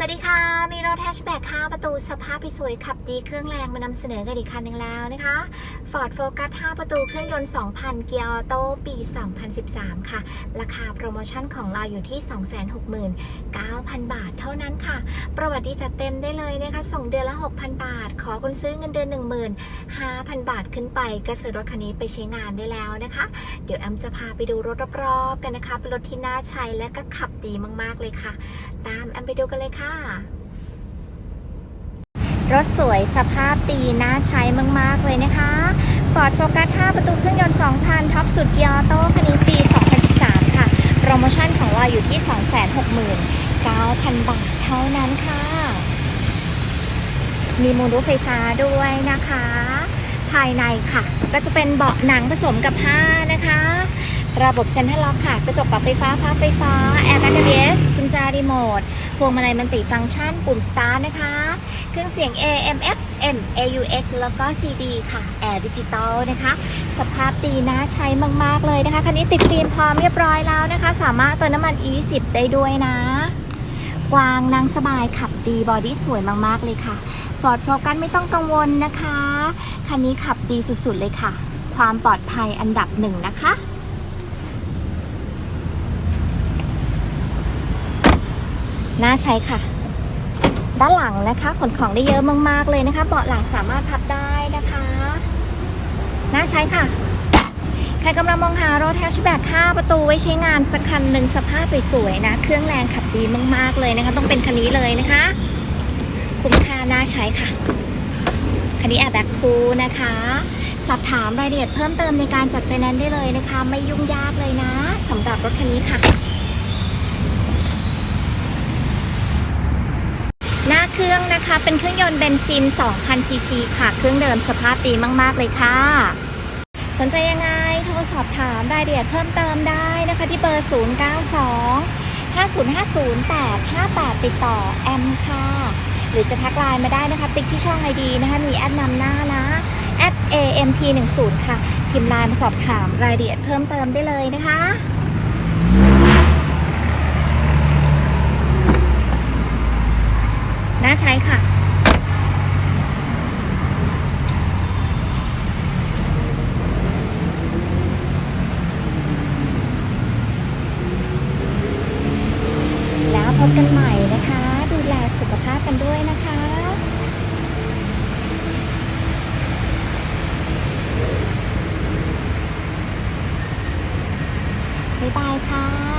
สวัสดีค่ะ มีรถแฮชแบ็ก5ประตูสภาพสวยขับดีเครื่องแรงมานำเสนอกันอีกคันหนึ่งแล้วนะคะ Ford Focus 5 ประตูเครื่องยนต์ 2,000 เกียร์ออโต้ปี 2013 ค่ะ ราคาโปรโมชั่นของเราอยู่ที่ 269,000 บาทเท่านั้นค่ะ ประวัติจัดเต็มได้เลยนะคะ ส่งเดือนละ 6,000 บาท ขอคุณซื้อเงินเดือน 15,000 บาทขึ้นไปก็ซื้อรถคันนี้ไปใช้งานได้แล้วนะคะ เดี๋ยวแอมจะพาไปดูรถรอบๆกันนะคะ เป็นรถที่น่าใช้และก็ขับดีมากๆเลยค่ะ ตามแอมไปดูกันเลยค่ะรถสวยสภาพดีน่าใช้มาก ๆ เลยนะคะ Ford Focus 5 ประตูเครื่องยนต์ 2,000 ท็อปสุดเกียร์ออโต้คันนี้ปี 2013 ค่ะ โปรโมชั่นของเราอยู่ที่ 269,000 บาทเท่านั้นค่ะ มีโมดูลไฟฟ้าด้วยนะคะ ภายในค่ะ ก็จะเป็นเบาะหนังผสมกับผ้านะคะ ระบบเซ็นทรัลล็อกค่ะ กระจกปรับไฟฟ้าพับไฟฟ้า แอร์แบ็กเบสกุญแจรีโมท พวงมาลัยมันติฟังก์ชัน ปุ่มสตาร์ทนะคะ เครื่องเสียง AM FM AUX แล้วก็ CD ค่ะ แอร์ดิจิตอลนะคะ สภาพดีน่าใช้มาก ๆ เลยนะคะ คันนี้ติดฟิล์มพร้อมเรียบร้อยแล้วนะคะ สามารถเติมน้ำมัน E10 ได้ด้วยนะ กวางนั่งสบายขับดีบอดี้สวยมากๆเลยค่ะ Ford Focus ไม่ต้องกังวลนะคะ คันนี้ขับดีสุดๆเลยค่ะ ความปลอดภัยอันดับหนึ่งนะคะ น่าใช้ค่ะ ด้านหลังนะคะขนของได้เยอะมากๆเลยนะคะ เบาะหลังสามารถพับได้นะคะ น่าใช้ค่ะ ใครกำลังมองหารถแฮชแบ็ก5ประตูไว้ใช้งานสักคันหนึ่งสภาพสวยๆนะ เครื่องแรงขับดีมากๆเลยนะคะ ต้องเป็นคันนี้เลยนะคะ คุ้มค่าน่าใช้ค่ะคันนี้แอร์แบ็กคูลนะคะ สอบถามรายละเอียดเพิ่มเติมในการจัดไฟแนนซ์ได้เลยนะคะ ไม่ยุ่งยากเลยนะสำหรับรถคันนี้ค่ะ ห น้าเคะคะ เป็นเครื่องยนต์เบนซิน 2,000 ซีซีค่ะ เครื่องเดิมสภาพดีมาก ๆ เลยค่ะ สนใจยังไง โทรสอบถามรายละเอียดเพิ่มเติมได้นะคะ ที่เบอร์ 092 5050 858ติดต่อแอมค่ะ หรือจะทักไลน์มาได้นะคะ ติ๊กที่ช่องไอดีนะคะ มีแอดนำหน้านะแอด amp10 ค่ะ พิมพ์ไลน์มาสอบถามรายละเอียดเพิ่มเติมได้เลยนะคะ ใช้ค่ะ แล้วพบกันใหม่นะคะ ดูแลสุขภาพกันด้วยนะคะบ๊ายบายค่ะ